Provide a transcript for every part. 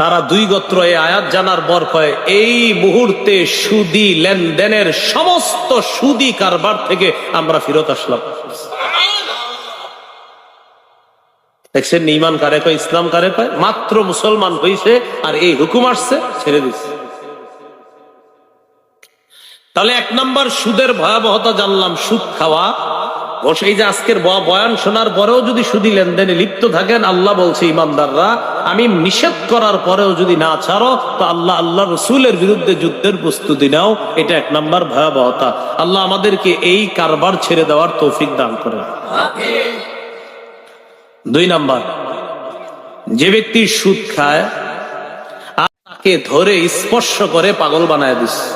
তারা দুই গোত্র এই আয়াত জানার পর কয়, এই মুহূর্তে সুদি লেনদেনের সমস্ত সুদি কারবার থেকে আমরা ফিরত আসলাম। দেখছেন, ইমান কারে কয়, ইসলাম কারে কয়? মাত্র মুসলমান হইছে আর এই হুকুম আসছে, ছেড়ে দিচ্ছে তাহলে এক নাম্বার সুদের ভয়াবহতা জানলাম, সুদ খাওয়া। বসে এই যে আজকের বয়ান শোনার পরেও যদি সুদি লেনদেনে লিপ্ত থাকেন, আল্লাহ বলছে, ইমানদাররা, আমি নিষেধ করার পরেও যদি না ছাড়ো, তো আল্লাহ আল্লাহ রসুলের বিরুদ্ধে যুদ্ধের প্রস্তুতি নাও। এটা এক নাম্বার ভয়াবহতা। আল্লাহ আমাদেরকে এই কারবার ছেড়ে দেওয়ার তৌফিক দান করে দুই নাম্বার, যে ব্যক্তি সুদ খায়, আর তাকে ধরে স্পর্শ করে পাগল বানায় দিচ্ছে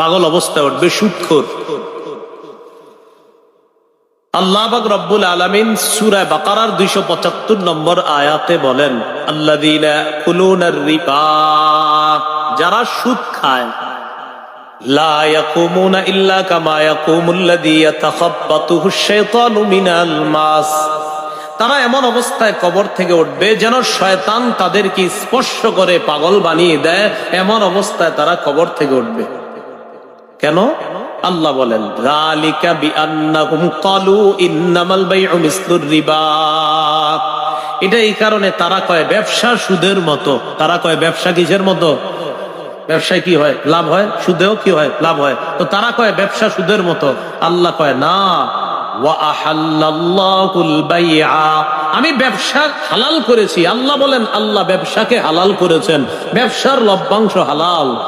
পাগল অবস্থায় উঠবে সুৎখোর আল্লাহ পাক রব্বুল আলামিন সূরা বাকারার 275 নম্বর আয়াতে বলেন কুলুনার যারা সুদ খায়। লা ইয়াকুমুনা ইল্লা কামা ইয়াকুমুল্লাযী ইয়াতাখাব্বাতুহু আশ-শাইতানু মিনাল তারা এমন অবস্থায় কবর থেকে উঠবে যেন শয়তান তাদেরকে স্পর্শ করে পাগল বানিয়ে দেয়। এমন অবস্থায় তারা কবর থেকে উঠবে। কেন? আল্লাহ বলেন যালিকা বিআন্নাহুম ক্বালু ইন্নামাল বাইউ মিসলুর রিবা। এটা এই কারণে তারা কয় ব্যবসা সুদের মতো। তারা কয়, ব্যবসা কিসের মতো? ব্যবসায় কি হয়? লাভ হয়? সুদেও কি হয়? লাভ হয়। তো তারা কয়, ব্যবসা সুদের মতো। আল্লাহ কয়, না। আমি ব্যবসা হালাল করেছি। আল্লাহ বলেন, আল্লাহ ব্যবসাকে হালাল করেছেন। ব্যবসার লভ্যাংশ হালাল।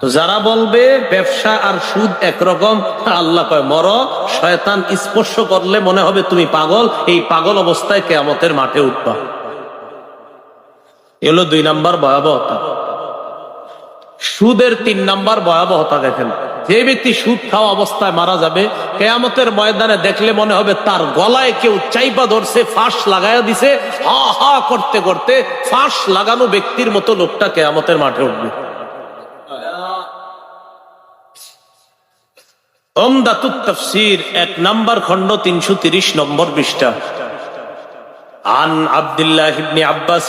তো যারা বলবে ব্যবসা আর সুদ একরকম আল্লাহ কয়, মর, শয়তান স্পর্শ করলে মনে হবে তুমি পাগল, এই পাগল অবস্থায় কেয়ামতের মাঠে উঠবা। এলো দুই নাম্বার ভয়াবহতা। সুদের তিন নাম্বার ভয়াবহতা দেখেন, যে ব্যক্তি সুদ খাওয়া অবস্থায় মারা যাবে, কেয়ামতের ময়দানে দেখলে মনে হবে তার গলায় কেউ চাইপা ধরছে, ফাঁস লাগাইয়া দিছে, হা হা করতে করতে ফাঁস লাগানো ব্যক্তির মতো লোকটা কেয়ামতের মাঠে উঠবে। ওমদাতুত তফসির এক নম্বর খণ্ড তিনশো তিরিশ নম্বর পৃষ্ঠা। আন আব্দুল্লাহ ইবনে আব্বাস